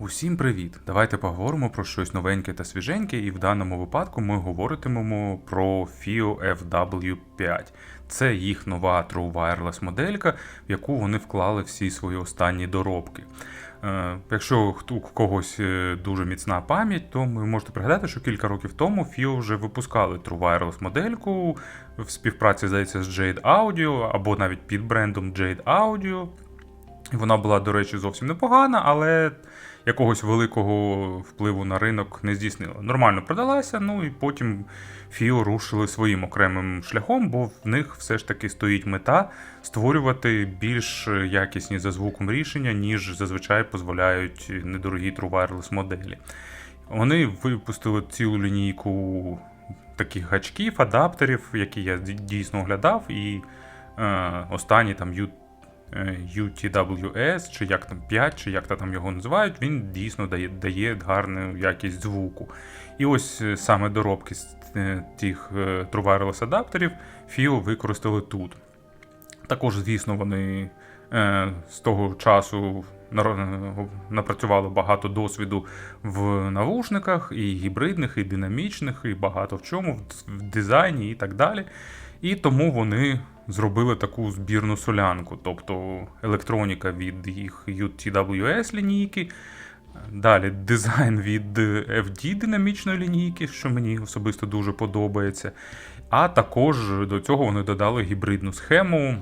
Усім привіт! Давайте поговоримо про щось новеньке та свіженьке, і в даному випадку ми говоритимемо про FIO FW5. Це їх нова True Wireless моделька, в яку вони вклали всі свої останні доробки. Е, Якщо у когось е, дуже міцна пам'ять, то ви можете пригадати, що кілька років тому FIO вже випускали True Wireless модельку в співпраці, здається, з Jade Audio або навіть під брендом Jade Audio. Вона була, до речі, зовсім непогана, але якогось великого впливу на ринок не здійснила. Нормально продалася, ну і потім Фіо рушили своїм окремим шляхом, бо в них все ж таки стоїть мета створювати більш якісні за звуком рішення, ніж зазвичай дозволяють недорогі True Wireless моделі. Вони випустили цілу лінійку таких гачків, адаптерів, які я дійсно оглядав, і е, останній там UTWS, чи як там 5, чи як там його називають, він дійсно дає, дає гарну якість звуку. І ось е, саме доробки з е, тих е, True Wireless адаптерів FIO використали тут. Також, звісно, вони е, з того часу напрацювали багато досвіду в навушниках, і гібридних, і динамічних, і багато в чому, в дизайні і так далі. І тому вони зробили таку збірну солянку, тобто електроніка від їх UTWS лінійки. Далі дизайн від FD динамічної лінійки, що мені особисто дуже подобається. А також до цього вони додали гібридну схему,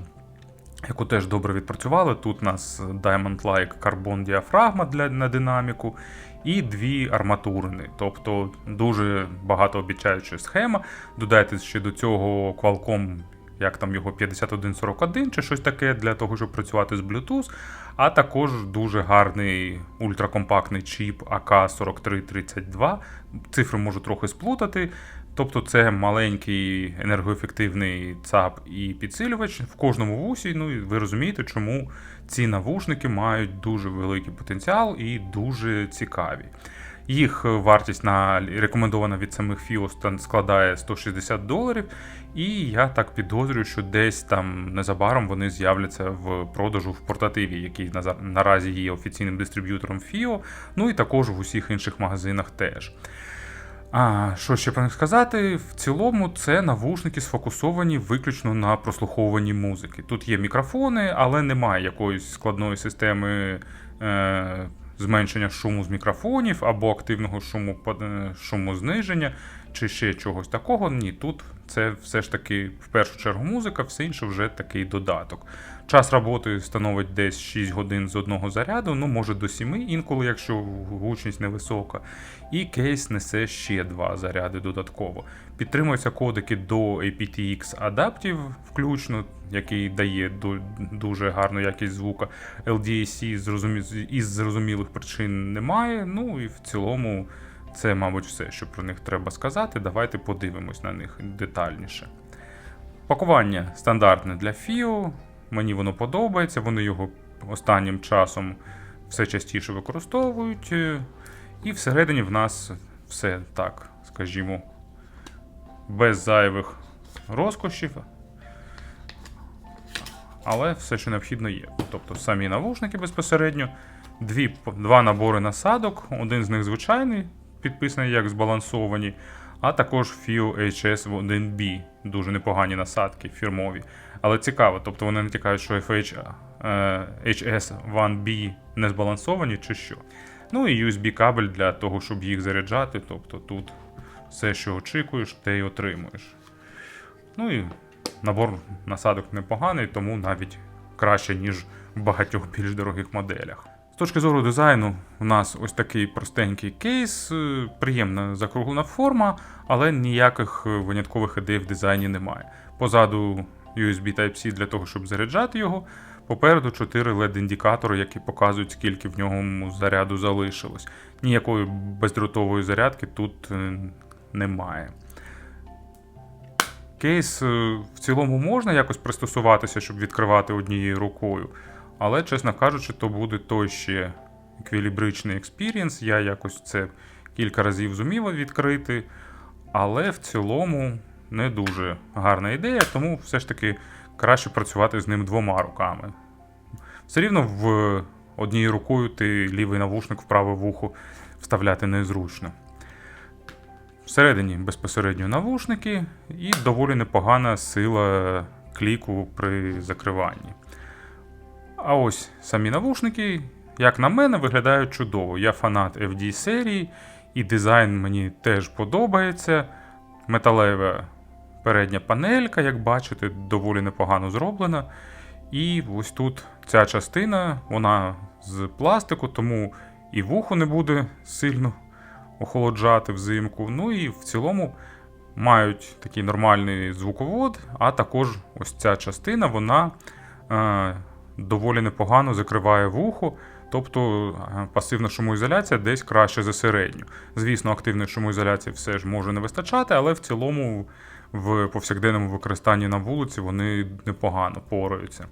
яку теж добре відпрацювали. Тут у нас Diamond Like Carbon діафрагма для, на динаміку і дві арматурини. Тобто дуже багатообіцяюча схема. Додайте ще до цього Qualcomm, як там його 5141 чи щось таке для того, щоб працювати з Bluetooth. А також дуже гарний ультракомпактний чіп AK4332. Цифри можу трохи сплутати. Тобто це маленький енергоефективний ЦАП і підсилювач в кожному вусі. Ну і ви розумієте, чому ці навушники мають дуже великий потенціал і дуже цікаві. Їх вартість на рекомендована від самих стан- складає 160 доларів, і я так підозрюю, що десь там незабаром вони з'являться в продажу в портативі, який наразі є офіційним дистриб'ютором FIO, ну і також в усіх інших магазинах теж. А що ще про них сказати? В цілому це навушники сфокусовані виключно на прослуховуванні музики. Тут є мікрофони, але немає якоїсь складної системи е, зменшення шуму з мікрофонів або активного шуму, е, шумозниження, чи ще чогось такого. Ні, тут це все ж таки в першу чергу музика, все інше вже такий додаток. Час роботи становить десь 6 годин з одного заряду, ну може до 7, інколи, якщо гучність невисока. І кейс несе ще два заряди додатково. Підтримуються кодики до aptX адаптів, включно, який дає дуже гарну якість звука. LDAC із зрозумілих причин немає. Ну і в цілому це, мабуть, все, що про них треба сказати. Давайте подивимось на них детальніше. Пакування стандартне для FIO. Мені воно подобається, вони його останнім часом все частіше використовують. І всередині в нас все так, скажімо, без зайвих розкошів. Але все, що необхідно є. Тобто самі навушники безпосередньо, дві, два набори насадок, один з них звичайний, підписаний як збалансовані, а також FIO HS1B. Дуже непогані насадки фірмові. Але цікаво, тобто вони натякають, що FH, е, HS1B не збалансовані чи що. Ну і USB кабель для того, щоб їх заряджати. Тобто тут все, що очікуєш, те й отримуєш. Ну і набор насадок непоганий, тому навіть краще, ніж в багатьох більш дорогих моделях. З точки зору дизайну, у нас ось такий простенький кейс, е, приємна закруглена форма, але ніяких е, виняткових ідей в дизайні немає. Позаду USB Type-C для того, щоб заряджати його. Попереду 4 LED-індикатори, які показують, скільки в ньому заряду залишилось. Ніякої бездротової зарядки тут е, немає. Кейс в цілому можна якось пристосуватися, щоб відкривати однією рукою. Але, чесно кажучи, то буде той ще еквілібричний експірієнс. Я якось це кілька разів зумів відкрити. Але в цілому не дуже гарна ідея, тому все ж таки краще працювати з ним двома руками. Все рівно в однією рукою ти лівий навушник в праве вухо вставляти незручно. Всередині безпосередньо навушники і доволі непогана сила кліку при закриванні. А ось самі навушники, як на мене, виглядають чудово. Я фанат FD серії, і дизайн мені теж подобається. Металева передня панелька, як бачите, доволі непогано зроблена. І ось тут ця частина, вона з пластику, тому і вухо не буде сильно охолоджати взимку. Ну і в цілому мають такий нормальний звуковод, а також ось ця частина, вона е, доволі непогано закриває вухо. Тобто е, пасивна шумоізоляція десь краще за середню. Звісно, активної шумоізоляції все ж може не вистачати, але в цілому в повсякденному використанні на вулиці вони непогано пораються.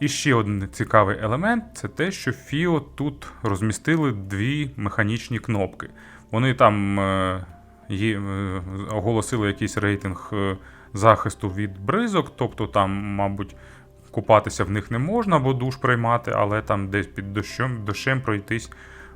І ще один цікавий елемент це те, що FIO тут розмістили дві механічні кнопки. Вони там е, є, е, оголосили якийсь рейтинг захисту від бризок, тобто там, мабуть, купатися в них не можна, або душ приймати, але там десь під дощем, дощем пройтись,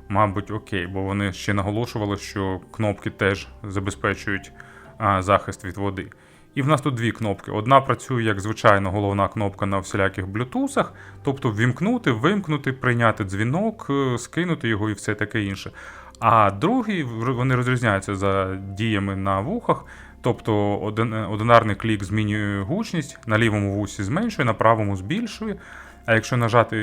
мабуть, окей, бо вони ще наголошували, що кнопки теж забезпечують а, захист від води. І в нас тут дві кнопки. Одна працює як звичайно головна кнопка на всіляких блютусах, тобто ввімкнути, вимкнути, прийняти дзвінок, е, скинути його і все таке інше. А другий вони розрізняються за діями на вухах. Тобто один, одинарний клік змінює гучність, на лівому вусі зменшує, на правому збільшує. А якщо нажати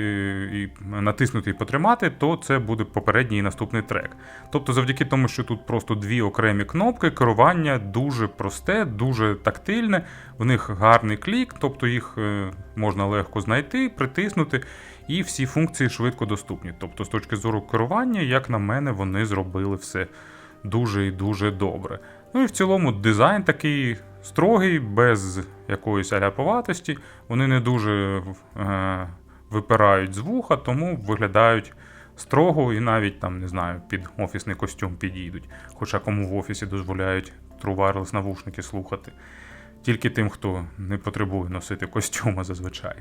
і натиснути і потримати, то це буде попередній і наступний трек. Тобто, завдяки тому, що тут просто дві окремі кнопки, керування дуже просте, дуже тактильне, в них гарний клік, тобто їх е, можна легко знайти, притиснути, і всі функції швидко доступні. Тобто, з точки зору керування, як на мене, вони зробили все дуже і дуже добре. Ну і в цілому дизайн такий строгий, без якоїсь аляповатості. Вони не дуже е, випирають з вуха, тому виглядають строго і навіть там, не знаю, під офісний костюм підійдуть. Хоча кому в офісі дозволяють True Wireless навушники слухати. Тільки тим, хто не потребує носити костюма зазвичай.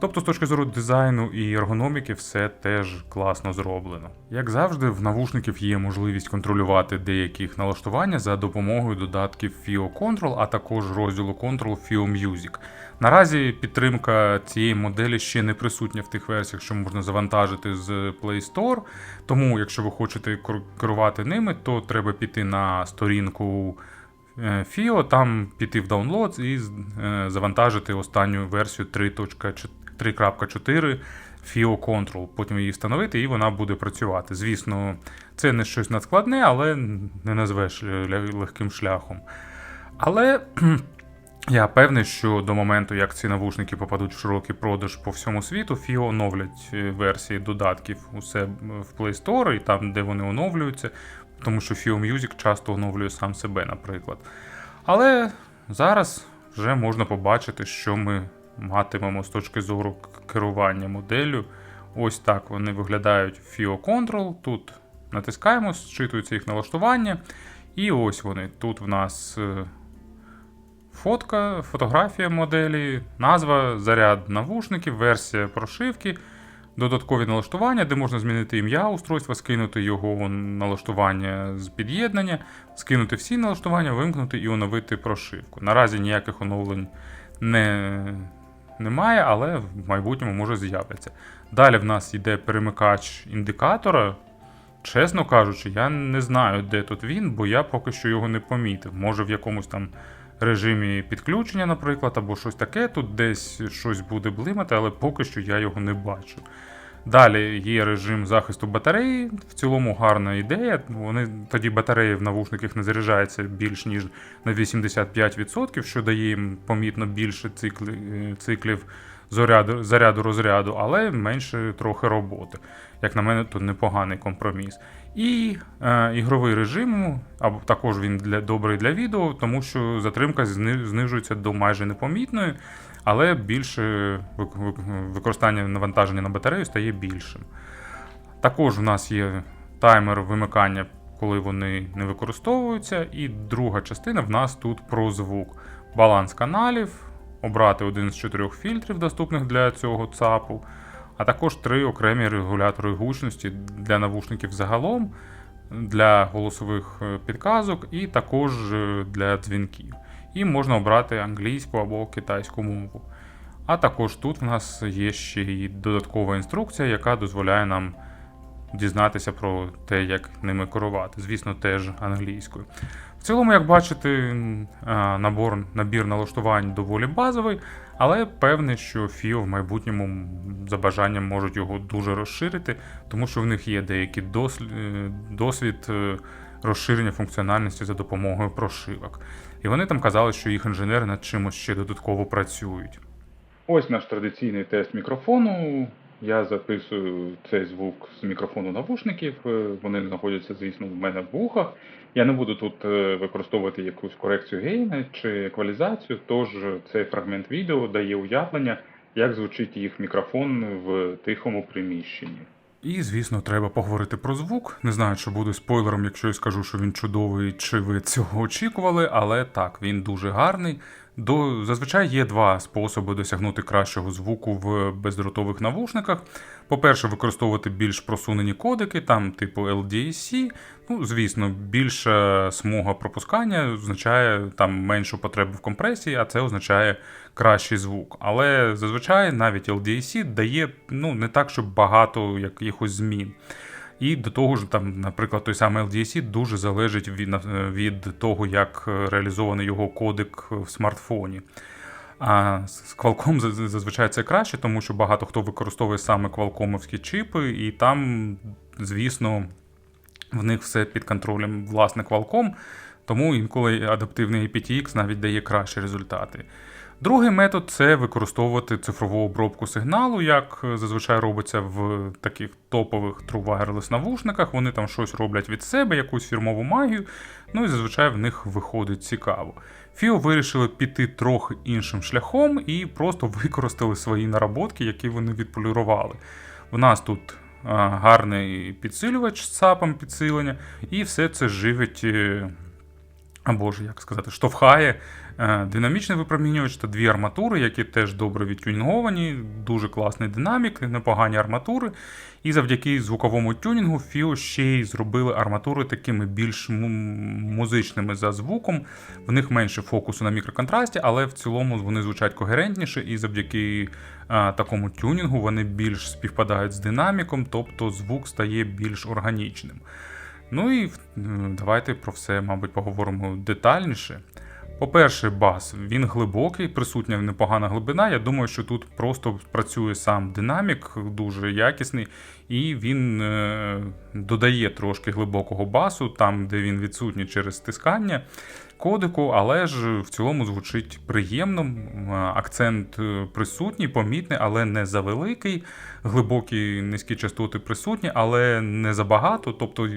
Тобто, з точки зору дизайну і ергономіки, все теж класно зроблено. Як завжди, в навушників є можливість контролювати деяких налаштування за допомогою додатків FIO Control, а також розділу Control FIO Music. Наразі підтримка цієї моделі ще не присутня в тих версіях, що можна завантажити з Play Store. Тому, якщо ви хочете керувати ними, то треба піти на сторінку. FIO, там піти в download і е, завантажити останню версію 3.4 FIO Control, потім її встановити, і вона буде працювати. Звісно, це не щось надскладне, але не назвеш легким шляхом. Але я певний, що до моменту, як ці навушники попадуть в широкий продаж по всьому світу, FIO оновлять е, версії додатків усе в Play Store, і там, де вони оновлюються, тому що FIO Music часто оновлює сам себе, наприклад. Але зараз вже можна побачити, що ми матимемо з точки зору керування моделлю. Ось так вони виглядають FIO Control. Тут натискаємо, зчитується їх налаштування. І ось вони. Тут в нас е, фотка, фотографія моделі, назва, заряд навушників, версія прошивки, додаткові налаштування, де можна змінити ім'я устройства, скинути його налаштування з під'єднання, скинути всі налаштування, вимкнути і оновити прошивку. Наразі ніяких оновлень не немає, але в майбутньому може з'являться. Далі в нас йде перемикач індикатора. Чесно кажучи, я не знаю, де тут він, бо я поки що його не помітив. Може в якомусь там режимі підключення, наприклад, або щось таке. Тут десь щось буде блимати, але поки що я його не бачу. Далі є режим захисту батареї. В цілому гарна ідея. Вони Тоді батареї в навушниках не заряджаються більш ніж на 85%, що дає їм помітно більше е, циклів заряду заряду розряду, але менше трохи роботи. Як на мене, тут непоганий компроміс. І е, ігровий режим, або також він для, добрий для відео, тому що затримка знижується до майже непомітної, але більше використання навантаження на батарею стає більшим. Також у нас є таймер вимикання, коли вони не використовуються. І друга частина в нас тут про звук. Баланс каналів, обрати один з чотирьох фільтрів, доступних для цього ЦАПу. а також три окремі регулятори гучності для навушників загалом, для голосових е, підказок і також е, для дзвінків. І можна обрати англійську або китайську мову. А також тут в нас є ще й додаткова інструкція, яка дозволяє нам дізнатися про те, як ними керувати. Звісно, теж англійською. В цілому, як бачите, набор, набір налаштувань доволі базовий, але певне, що FIO в майбутньому за бажанням можуть його дуже розширити, тому що в них є деякий дослід, досвід е, розширення функціональності за допомогою прошивок. І вони там казали, що їх інженери над чимось ще додатково працюють. Ось наш традиційний тест мікрофону. Я записую цей звук з мікрофону навушників. Е, Вони знаходяться, звісно, в мене в вухах. Я не буду тут е, використовувати якусь корекцію гейна чи еквалізацію, тож цей фрагмент відео дає уявлення, як звучить їх мікрофон в тихому приміщенні. І, звісно, треба поговорити про звук. Не знаю, чи буде спойлером, якщо я скажу, що він чудовий, чи ви цього очікували, але так, він дуже гарний. До зазвичай є два способи досягнути кращого звуку в бездротових навушниках. По-перше, використовувати більш просунені кодики, там типу LDAC. Ну, звісно, більша смуга пропускання означає там меншу потребу в компресії, а це означає кращий звук. Але зазвичай навіть LDAC дає ну, не так, щоб багато якихось змін. І до того ж, там, наприклад, той самий LDAC дуже залежить від, від того, як е, реалізований його кодек в смартфоні. А з Qualcomm зазвичай це краще, тому що багато хто використовує саме квалкомовські чіпи, і там, звісно, в них все під контролем власне Qualcomm, тому інколи адаптивний aptX навіть дає кращі результати. Другий метод це використовувати цифрову обробку сигналу, як е, зазвичай робиться в таких топових True Wireless навушниках. Вони там щось роблять від себе, якусь фірмову магію, ну і зазвичай в них виходить цікаво. FIO вирішили піти трохи іншим шляхом і просто використали свої наработки, які вони відполірували. У нас тут а, гарний підсилювач з ЦАПом підсилення, і все це живить. е, або ж, як сказати, штовхає е, динамічний випромінювач та дві арматури, які теж добре відтюнінговані, дуже класний динамік, непогані арматури. І завдяки звуковому тюнінгу FIO ще й зробили арматури такими більш музичними за звуком. В них менше фокусу на мікроконтрасті, але в цілому вони звучать когерентніше, і завдяки е, такому тюнінгу вони більш співпадають з динаміком, тобто звук стає більш органічним. Ну і е, давайте про все, мабуть, поговоримо детальніше. По-перше, бас, він глибокий, присутня непогана глибина. Я думаю, що тут просто працює сам динамік, дуже якісний, і він е, додає трошки глибокого басу, там, де він відсутній через стискання кодику, але ж в цілому звучить приємно. Акцент е, присутній, помітний, але не завеликий. Глибокі низькі частоти присутні, але не забагато, тобто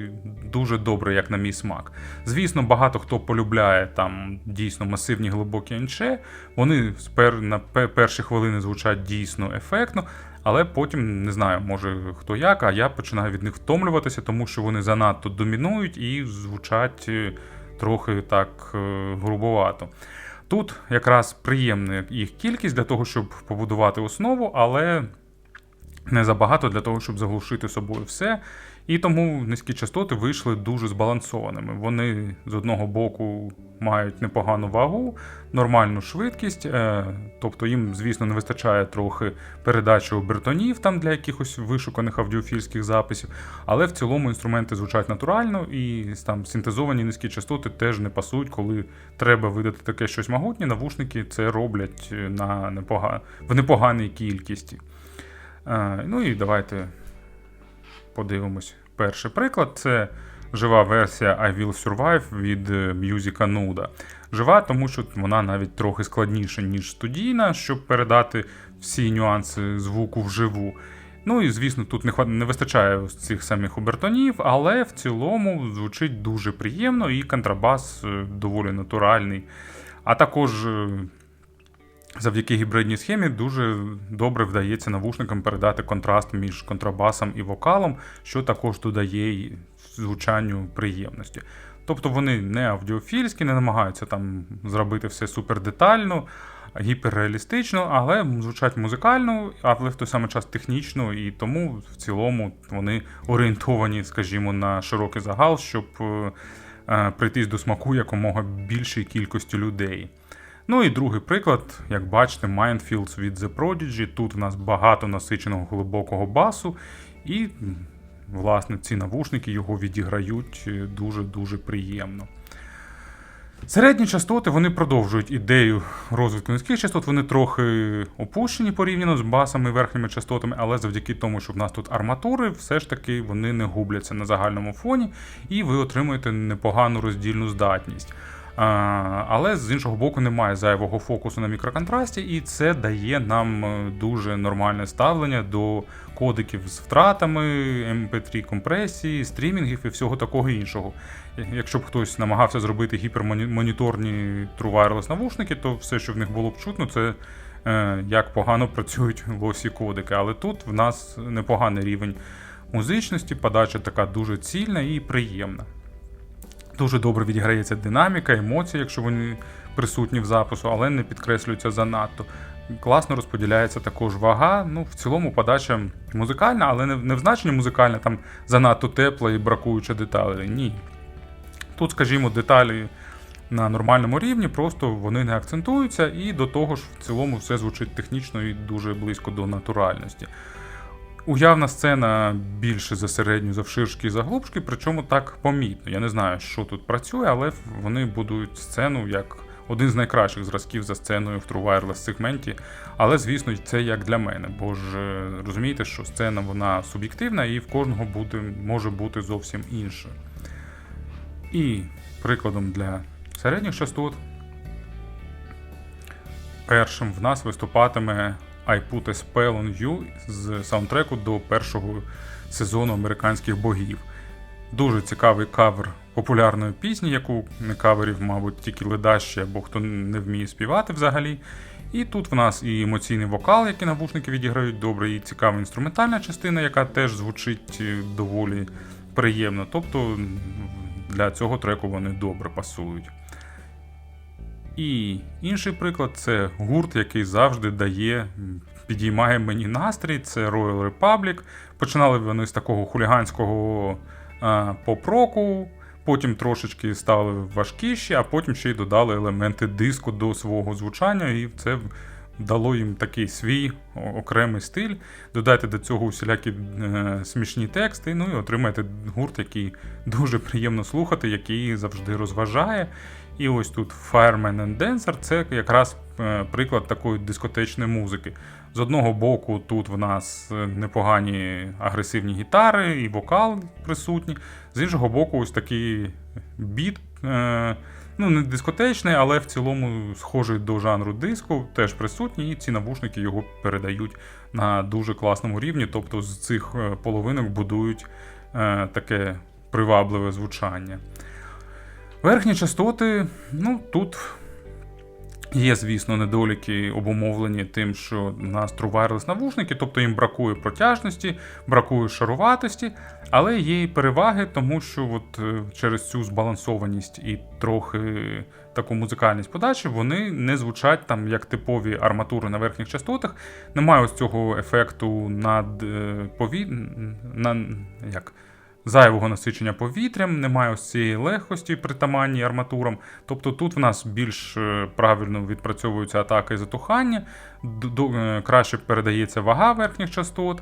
дуже добре, як на мій смак. Звісно, багато хто полюбляє там дійсно масивні глибокі енче. Вони на перші хвилини звучать дійсно ефектно, але потім не знаю, може хто як, а я починаю від них втомлюватися, тому що вони занадто домінують і звучать е, трохи так е, грубовато. Тут якраз приємна їх кількість для того, щоб побудувати основу, але не забагато для того, щоб заглушити собою все. І тому низькі частоти вийшли дуже збалансованими. Вони з одного боку мають непогану вагу, нормальну швидкість, е, тобто їм, звісно, не вистачає трохи передачі обертонів там для якихось вишуканих аудіофільських записів, але в цілому інструменти звучать натурально і там синтезовані низькі частоти теж не пасують, коли треба видати таке щось могутнє. Навушники це роблять е, на непога... в непоганій кількості. Е, Ну і давайте подивимось. Перший приклад це жива версія I Will Survive від е, Musica Nuda. Жива, тому що вона навіть трохи складніша, ніж студійна, щоб передати всі нюанси звуку вживу. Ну і звісно, тут не, не вистачає цих самих обертонів, але в цілому звучить дуже приємно і контрабас е, доволі натуральний. А також е, завдяки гібридній схемі дуже добре вдається навушникам передати контраст між контрабасом і вокалом, що також додає звучанню приємності. Тобто вони не аудіофільські, не намагаються там зробити все супер детально. гіперреалістично, але звучать музикально, але в той самий час технічно, і тому в цілому вони орієнтовані, скажімо, на широкий загал, щоб е, е, прийтись до смаку якомога більшій кількості людей. Ну і другий приклад, як бачите, Mindfields від The Prodigy. Тут в нас багато насиченого глибокого басу, і, власне, ці навушники його відіграють дуже-дуже приємно. Середні частоти вони продовжують ідею розвитку низьких частот. Вони трохи опущені порівняно з басами і верхніми частотами, але завдяки тому, що в нас тут арматури, все ж таки вони не губляться на загальному фоні, і ви отримуєте непогану роздільну здатність. Але з іншого боку, немає зайвого фокусу на мікроконтрасті, і це дає нам е, дуже нормальне ставлення до кодиків з втратами, MP3 компресії, стрімінгів і всього такого іншого. Якщо б хтось намагався зробити гіпермоніторні True Wireless навушники, то все, що в них було б чутно, це е, як погано працюють лосі кодики. Але тут в нас непоганий рівень музичності, подача така дуже цільна і приємна. Дуже добре відіграється динаміка, емоції, якщо вони присутні в запису, але не підкреслюються занадто. Класно розподіляється також вага. Ну, в цілому подача музикальна, але не, в значенні музикальна, там занадто тепла і бракуюча деталей. Ні. Тут, скажімо, деталі на нормальному рівні, просто вони не акцентуються, і до того ж, в цілому все звучить технічно і дуже близько до натуральності. Уявна сцена більше за середню, завширшки і заглубшки, причому так помітно. Я не знаю, що тут працює, але вони будують сцену як один з найкращих зразків за сценою в True Wireless сегменті. Але, звісно, це як для мене. Бо ж е, розумієте, що сцена вона суб'єктивна і в кожного буде, може бути зовсім інша. І прикладом для середніх частот. Першим в нас виступатиме I Put a Spell on You з саундтреку до першого сезону американських богів. Дуже цікавий кавер популярної пісні, яку не каверів, мабуть, тільки ледащі або хто не вміє співати взагалі. І тут в нас і емоційний вокал, який навушники відіграють добре, і цікава інструментальна частина, яка теж звучить е, доволі приємно. Тобто для цього треку вони добре пасують. І інший приклад це гурт, який завжди дає, підіймає мені настрій. Це Royal Republic. Починали вони з такого хуліганського поп-року, потім трошечки стали важкіші, а потім ще й додали елементи диску до свого звучання, і це дало їм такий свій окремий стиль. Додайте до цього усілякі е, смішні тексти, ну і отримаєте гурт, який дуже приємно слухати, який завжди розважає. І ось тут Fireman and Dancer це якраз е, приклад такої дискотечної музики. З одного боку, тут в нас е, непогані агресивні гітари і вокал присутні, з іншого боку, ось такий біт. Е, ну, не дискотечний, але в цілому схожий до жанру диску, теж присутній, і ці навушники його передають на дуже класному рівні. Тобто з цих половинок будують таке привабливе звучання. Верхні частоти, ну тут є, звісно, недоліки обумовлені тим, що True Wireless навушники, тобто їм бракує протяжності, бракує шаруватості, але є і переваги, тому що от е, через цю збалансованість і трохи таку музикальність подачі вони не звучать там як типові арматури на верхніх частотах. Немає ось цього ефекту над е, пові... на як зайвого насичення повітрям, немає ось цієї легкості притаманній арматурам. Тобто тут в нас більш е, правильно відпрацьовуються атаки і затухання, е, краще передається вага верхніх частот.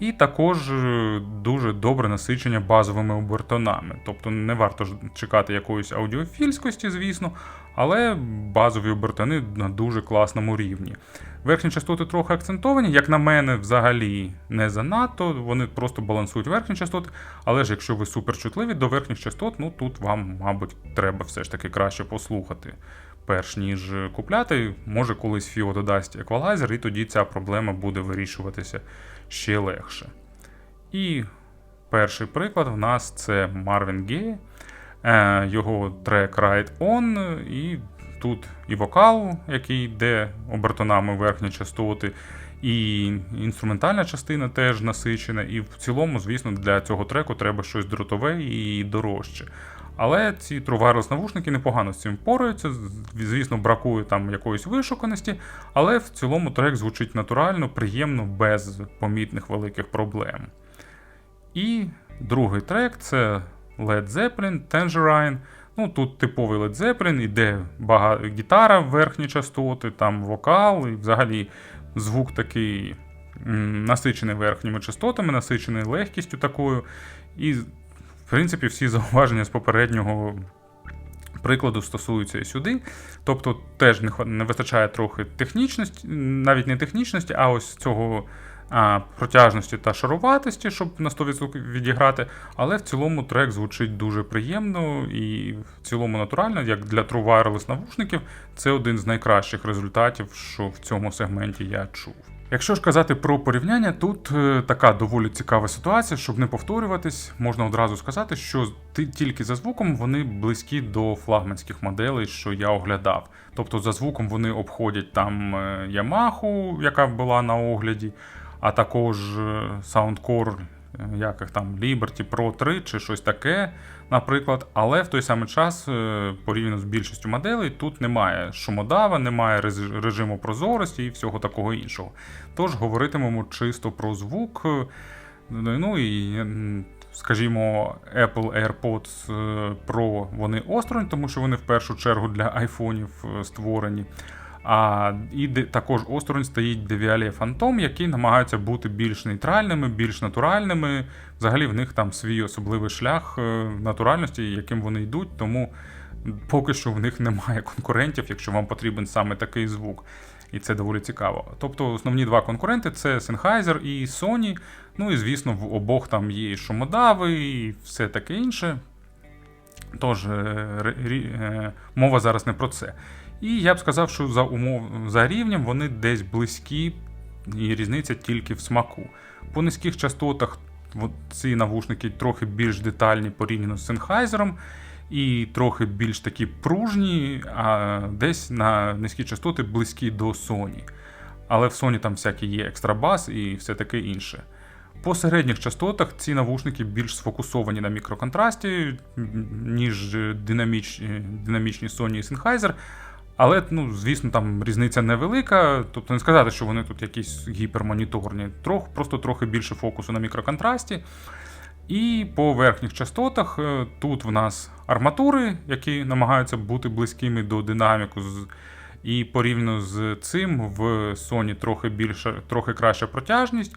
І також е, дуже добре насичення базовими обертонами. Тобто не варто чекати якоїсь аудіофільськості, звісно, але базові обертони на дуже класному рівні. Верхні частоти трохи акцентовані, як на мене, взагалі не занадто, вони просто балансують верхні частоти. Але ж якщо ви суперчутливі до верхніх частот, ну тут вам, мабуть, треба все ж таки краще послухати. Перш ніж купляти, може колись Фіо додасть еквалайзер, і тоді ця проблема буде вирішуватися ще легше. І перший приклад в нас це Marvin Gaye, його трек Ride On. і Тут і вокал, який йде обертонами верхні частоти, і інструментальна частина теж насичена. І в цілому, звісно, для цього треку треба щось дротове і дорожче. Але ці True навушники непогано з цим впораються. Звісно, бракує там якоїсь вишуканості, але в цілому трек звучить натурально, приємно, без помітних великих проблем. І другий трек це Led Zeppelin, Tangerine. Ну, тут типовий Led Zeppelin, іде бага... гітара верхні частоти, там вокал, і взагалі звук такий м, насичений верхніми частотами, насичений легкістю такою. І, в принципі, всі зауваження з попереднього прикладу стосуються і сюди. Тобто теж не, вистачає трохи технічності, навіть не технічності, а ось цього протяжності та шаруватості, щоб на 100% відіграти. Але в цілому трек звучить дуже приємно і в цілому натурально, як для True Wireless навушників, це один з найкращих результатів, що в цьому сегменті я чув. Якщо ж казати про порівняння, тут е, така доволі цікава ситуація, щоб не повторюватись, можна одразу сказати, що тільки за звуком вони близькі до флагманських моделей, що я оглядав. Тобто за звуком вони обходять там е, Yamaha, яка була на огляді, а також е, Soundcore, е, як їх там Liberty Pro 3 чи щось таке, наприклад. Але в той самий час, е, порівняно з більшістю моделей, тут немає шумодава, немає режиму прозорості і всього такого іншого. Тож говоритимемо чисто про звук. е, Ну і, скажімо, Apple AirPods е, Pro вони осторонь, тому що вони в першу чергу для айфонів е, створені. А і також осторонь стоїть Devialia Phantom, які намагаються бути більш нейтральними, більш натуральними. Взагалі в них там свій особливий шлях е, натуральності, яким вони йдуть, тому поки що в них немає конкурентів, якщо вам потрібен саме такий звук. І це доволі цікаво. Тобто основні два конкуренти це Sennheiser і Sony. Ну і звісно, в обох там є і шумодави, і все таке інше. Тож, е, е, мова зараз не про це. І я б сказав, що за умов за рівнем вони десь близькі, і різниця тільки в смаку. По низьких частотах от ці навушники трохи більш детальні порівняно з Sennheiser, і трохи більш такі пружні, а десь на низькі частоти близькі до Sony. Але в Sony там всякі є екстрабас і все таке інше. По середніх частотах ці навушники більш сфокусовані на мікроконтрасті, ніж динаміч, е, динамічні Sony і Sennheiser. Але, ну, звісно, там різниця невелика. Тобто не сказати, що вони тут якісь гіпермоніторні. Трох, просто трохи більше фокусу на мікроконтрасті. І по верхніх частотах е, тут в нас арматури, які намагаються бути близькими до динаміку. І порівняно з цим в Sony трохи більше, трохи краща протяжність.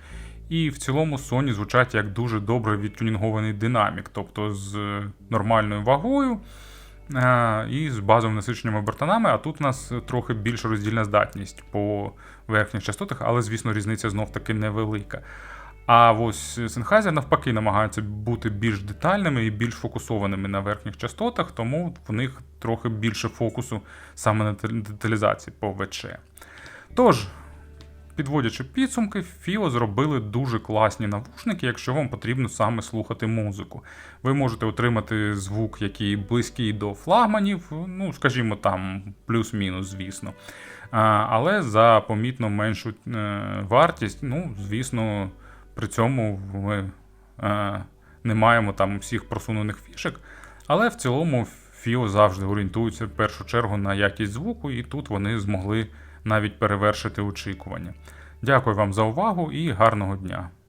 І в цілому Sony звучать як дуже добре відтюнінгований динамік, тобто з нормальною вагою і з базовими насиченнями бортанами. А тут у нас трохи більша роздільна здатність по верхніх частотах, але, звісно, різниця знов таки невелика. А ось Sennheiser навпаки намагаються бути більш детальними і більш фокусованими на верхніх частотах, тому в них трохи більше фокусу саме на деталізації по ВЧ. Тож, підводячи підсумки, FIO зробили дуже класні навушники, якщо вам потрібно саме слухати музику. Ви можете отримати звук, який близький до флагманів, ну, скажімо, там плюс-мінус, звісно. Але за помітно меншу е, вартість, ну, звісно, при цьому ми е, не маємо там всіх просунених фішек. Але в цілому FIO завжди орієнтується в першу чергу на якість звуку, і тут вони змогли навіть перевершити очікування. Дякую вам за увагу і гарного дня!